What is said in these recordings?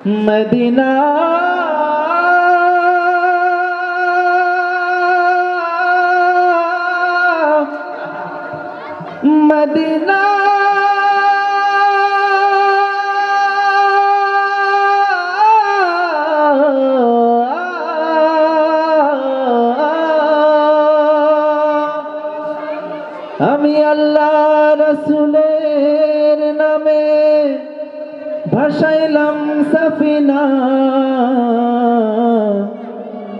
Medina. Medina. আমি আল্লাহ রসুলের ভাসাইলাম সাফিনা।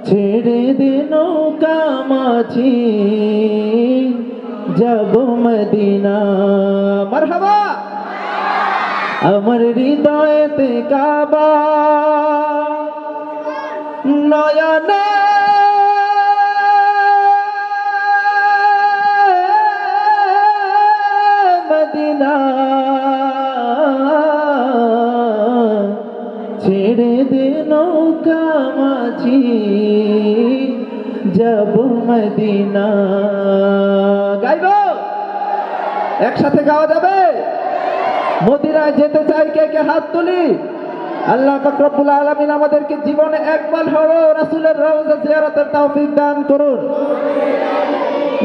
ছেড়ে দে নৌকা মাঝি যাব মদিনা। মারহাবা! আমার হৃদয়তে কাবা। নয়নে মদিনা। নৌকা মাঝি যাব মদিনা। গাইব? একসাথে গাওয়া যাবে? মদিনায় যেতে চাই কে কে হাত তুলি? আল্লাহ ফকরবুল আলমিন আমাদেরকে জীবনে একবার হলো রাসুলের রওজা জিয়ারতের তৌফিক দান করুন।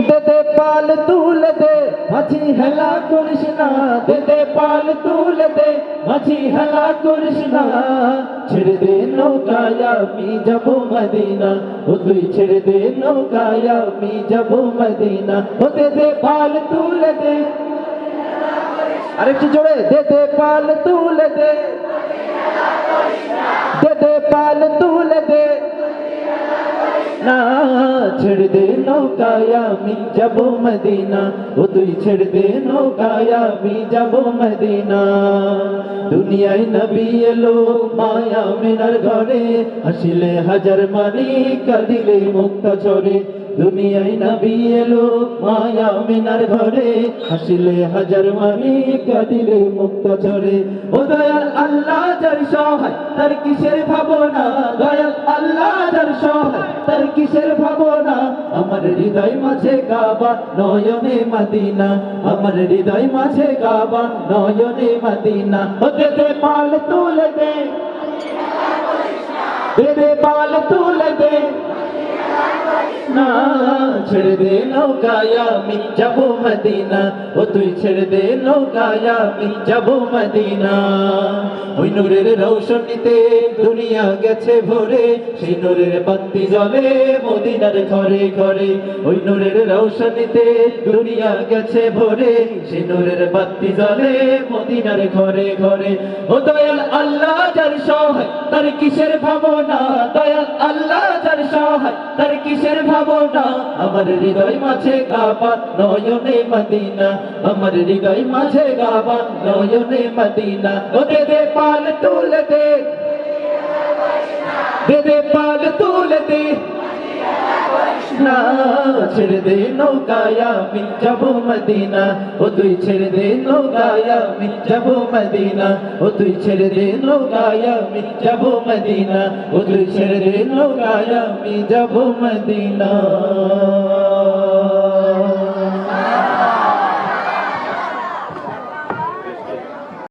দে দে পাল তুলে দে। মাঝি হেলা করিস না দে পাল তুলে দে। মাছি হেলা করিস না, ছেড়ে দে নৌকায়, আমি যাব মদিনা। ও তুই ছেড়ে দে নৌকায়, আমি যাব মদিনা। ও দে দে পাল তুলে দে। আরেকটু জোরে দে পাল তুলে দে। ছেড়ে দে নৌকায়, আমি যাব মদিনা। ও তুই ছেড়ে দে নৌকায়, আমি যাব মদিনা। দুনিয়ায় নবী এলো মায়া মিনার ঘরে। আসিলে হাজার মানি কাঁদিলে মুক্ত ঝরে। দুনিয়ায় নবী এলো মায়া মিনার ঘরে। হাসিলে হাজার মানি কাঁদিলে মুক্ত ঝরে। ও দয়াল আল্লাহ, যার সহায়, তার কিসের ভাবনা? দয়াল আল্লাহ, যার সহায়, তার কিসের ভাবনা? আমার হৃদয় মাঝে কাবা, নয়নে মদিনা। আমার হৃদয় মাঝে কাবা, নয়নে মদিনা। ও দে পাল তুলে দে। দে পাল তুলে দে না ছেড়ে দে নৌকায়, আমি যাব মদিনা। ও, তুই ছেড়ে দে নৌকায়, আমি যাব মদিনা। ওই নূরের রৌশনীতে দুনিয়া গেছে ভরে। সেই নূরের বাতি জ্বলে মদিনার ঘরে ঘরে। ওই নূরের রৌশনীতে দুনিয়া গেছে ভরে। সেই নূরের বাতি জ্বলে মদিনার ঘরে ঘরে। ও, দয়াল আল্লাহ যার সহায়, তার কিসের ভাবনা? দয়াল আল্লাহ যার সহায়, তার কিসের ভাবনা? আমার হৃদয় মাঝে গাবা নয়নে মদিনা আমার হৃদয় মাঝে গাবা নয়নে মদিনা ও দে দে পাল তুলে দে দে দে পাল তুলে দে না ছেড়ে দে নৌকায় আমি যাব মদিনা ও তুই ছেড়ে দে নৌকায় আমি যাব মদিনা ও তুই ছেড়ে দে নৌকায় আমি যাব মদিনা ও তুই ছেড়ে দে নৌকায় আমি যাব মদিনা